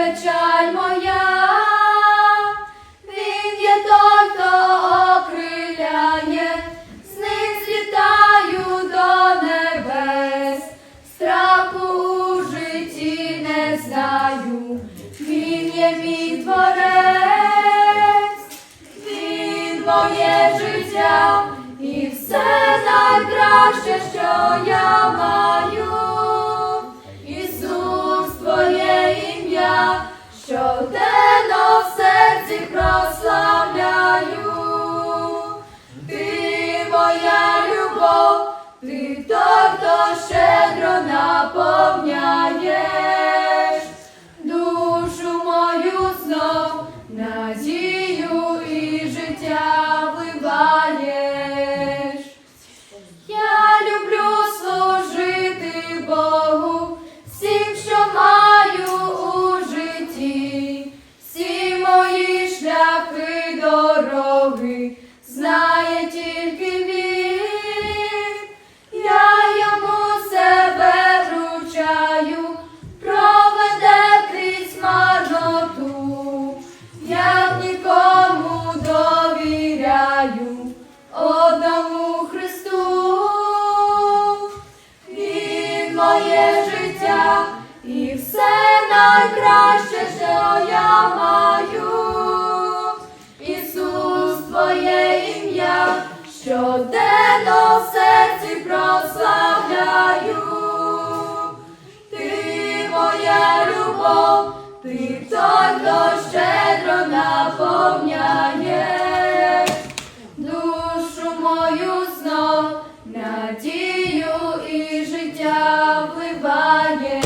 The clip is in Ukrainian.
печаль моя, він є той, хто окриляє, з ним злітаю до небес, страху у житті не знаю, він є мій творець, він моє життя і все найкраще, що я. Ім'я, щоденно знає тільки він. Я йому себе вручаю, проведе крізь марноту, як нікому довіряю одному Христу. Він моє життя і все найкраще, що я маю. Ісус, Твоє щоденно в серці прославляю. Ти моя любов, ти той, хто щедро наповняє душу мою знов, надію і життя вливає.